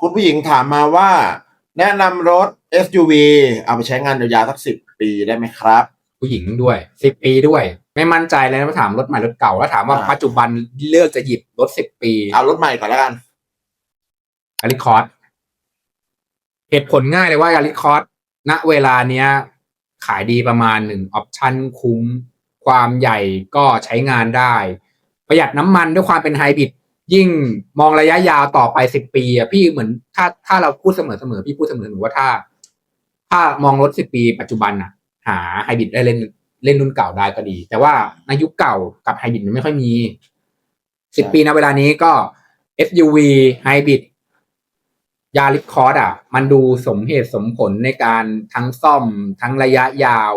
คุณผู้หญิงถามมาว่า แนะนำรถ SUV เอาไปใช้งานยาวๆสักสิบปีได้ไหมครับ ผู้หญิงด้วยสิบปีด้วย ไม่มั่นใจเลยนะมาถามรถใหม่รถเก่าแล้วถามว่าอ่า ปัจจุบันเลือกจะหยิบรถสิบปีเอารถใหม่ก่อนแล้วกันยาริคอร์สเหตุผลง่ายเลยว่ายาริคอร์สณเวลาเนี้ย ขายดีประมาณหนึ่งออปชั่นคุ้ม ความใหญ่ก็ใช้งานได้ ประหยัดน้ำมันด้วยความเป็นไฮบริด ยิ่งมองระยะยาวต่อไปสิบปีอะพี่เหมือนถ้าถ้าเราพูดเสมอเสมอพี่พูดเสมอหนูว่าถ้า ถ้ามองรถสิบปี ปัจจุบันอะ หาไฮบริดได้เล่นเล่นรุ่นเก่าได้ก็ดี แต่ว่าในยุคเก่ากับไฮบริดมันไม่ค่อยมีสิบปีนะเวลานี้ก็ SUV ไฮบริดยาริคอร์ดอะ มันดูสมเหตุสมผลในการทั้งซ่อมทั้งระยะยาว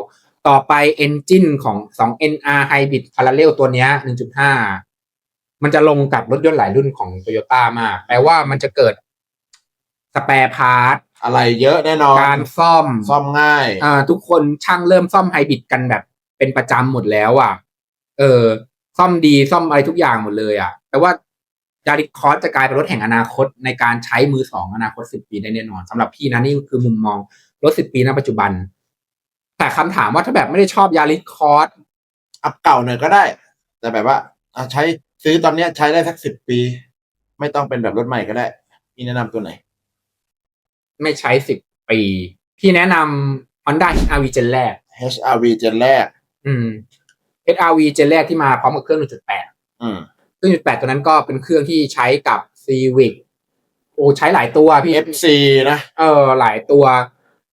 ต่อไปเอนจินของ 2 NR Hybrid Parallel ตัวเนี้ย1.5 มันจะลงกับรถยนต์หลายรุ่นของ Toyota มากแปลว่ามันจะเกิดสแปร์พาร์ทอะไรเยอะแน่นอน การซ่อมซ่อมง่ายอ่าทุกคนช่างเริ่มซ่อมไฮบริดกันแบบ เป็นประจำหมดแล้วอะ เออ ซ่อมดีซ่อมอะไรทุกอย่างหมดเลยอะแปลว่ายาริคอสจะกลายเป็นรถแห่งอนาคตในการใช้มือสองอนาคตสิบปีได้แน่นอนสำหรับพี่นะนี่คือมุมมองรถสิบปีณปัจจุบัน แต่คำถามว่าถ้าแบบไม่ได้ชอบยาริคอสอัพเก่าหน่อยก็ได้ แต่แบบว่าอะใช้ ซื้อตอนเนี้ยใช้ได้สักสิบปี ไม่ต้องเป็นแบบรถใหม่ก็ได้ พี่แนะนำตัวไหน ไม่ใช้สิบปี พี่แนะนำ Honda HR-V เจนแรก HRV เจนแรก อืม HR-V เจนแรกที่มาพร้อมกับเครื่อง 1.8 อืมเครื่อง 1.8 ตัวนั้นก็เป็นเครื่องที่ใช้กับ Civic โอ้ใช้หลายตัวพี่ FC นะ เออ หลายตัว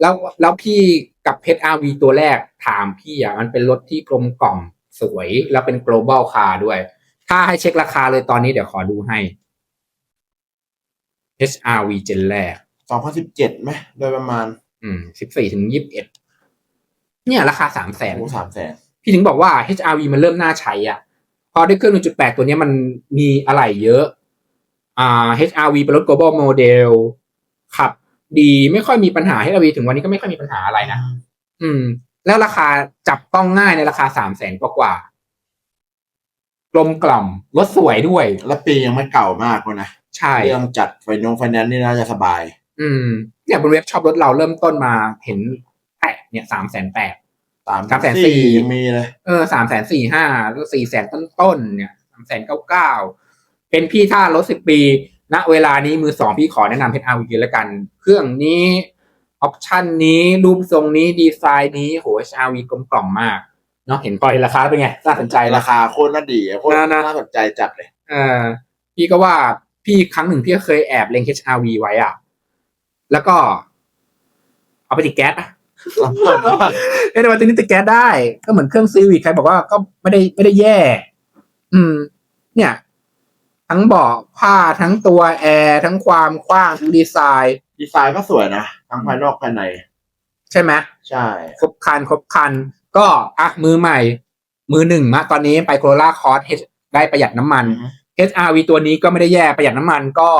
แล้วแล้วพี่กับเพชร RV ตัวแรกถามพี่อะมันเป็นรถที่กลมกล่อมสวย แล้วเป็น global car ด้วย ถ้าให้เช็คราคาเลยตอนนี้เดี๋ยวขอดูให้ HRV เจนแรก2017ไหมโดยประมาณ อืมสิบสี่ถึงยี่สิบเอ็ดเนี่ยราคาสามแสนโอ้สามแสนพี่ถึงบอกว่า HRV มันเริ่มน่าใช้อะ พอด้วยเครื่อง1.8ตัวเนี้ยมันมีอะไรเยอะ อ่า HRV เป็นรถ global model ขับดีไม่ค่อยมีปัญหา HRV ถึงวันนี้ก็ไม่ค่อยมีปัญหาอะไรนะ อืม แล้วราคาจับต้องง่ายในราคาสามแสนกว่าๆก ลมกล่อมรถสวยด้วย แล้วปียังไม่เก่ามากเลยนะใช่เรื่องจัดไฟนงไฟแนนซ์นี่น่าจะสบาย อืมเนี่ยบนเว็บช็อปรถเราเริ่มต้นมาเห็นแปะเนี่ยสามแสนแปดตามสามแสนสี่ยังมีเลยเออสามแสนสี่ห้าแล้วสี่แสนต้นต้นๆเนี่ยสามแสนเก้าเก้าเป็นพี่ถ้ารถสิบปี ณเวลานี้มือสองพี่ขอแนะนำ HR วีแล้วกัน เครื่องนี้ ออปชันนี้รูปทรงนี้ดีไซน์นี้โห HR วีกลมกล่อมมาก เนาะเห็นปล่อยราคาเป็นไงน่าสนใจราราคาคาโคตรน่าดีโคตรน่านะน่าสนใจจัดเลยเออพี่ก็ว่าพี่ครั้งหนึ่งพี่ก็เคยแอบเล็ง HR วีไว้อะ แล้วก็ เอาไปติดแก๊สอะเอ้ยแต่ว่าตัวนี้ติดแก๊สได้ ก็เหมือนเครื่องซีวิคใครบอกว่าก็ไม่ได้ไม่ได้แย่ อืม เนี่ย ทั้งเบาะผ้าทั้งตัวแอร์ทั้งความกว้างทั้งดีไซน์ ดีไซน์ก็สวยนะ ทั้งภายนอกภายใน ใช่ไหมใช่ ครบคัน ครบคัน ก็อะมือใหม่ มือหนึ่งมาตอนนี้ไปโคโรล่าคอร์สได้ประหยัดน้ำมัน HRV ตัวนี้ก็ไม่ได้แย่ประหยัดน้ำมันก็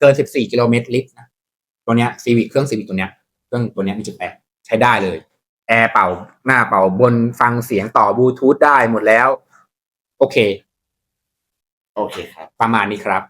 เกิน 14 กิโลเมตรลิตรนะตัวเนี้ยซีวิคเครื่องซีวิคตัวเนี้ยเครื่องตัวเนี้ย1.8ใช้ได้เลย แอร์เป่าหน้าเป่าบนฟังเสียงต่อบลูทูธได้หมดแล้ว โอเค โอเคครับ ประมาณนี้ครับ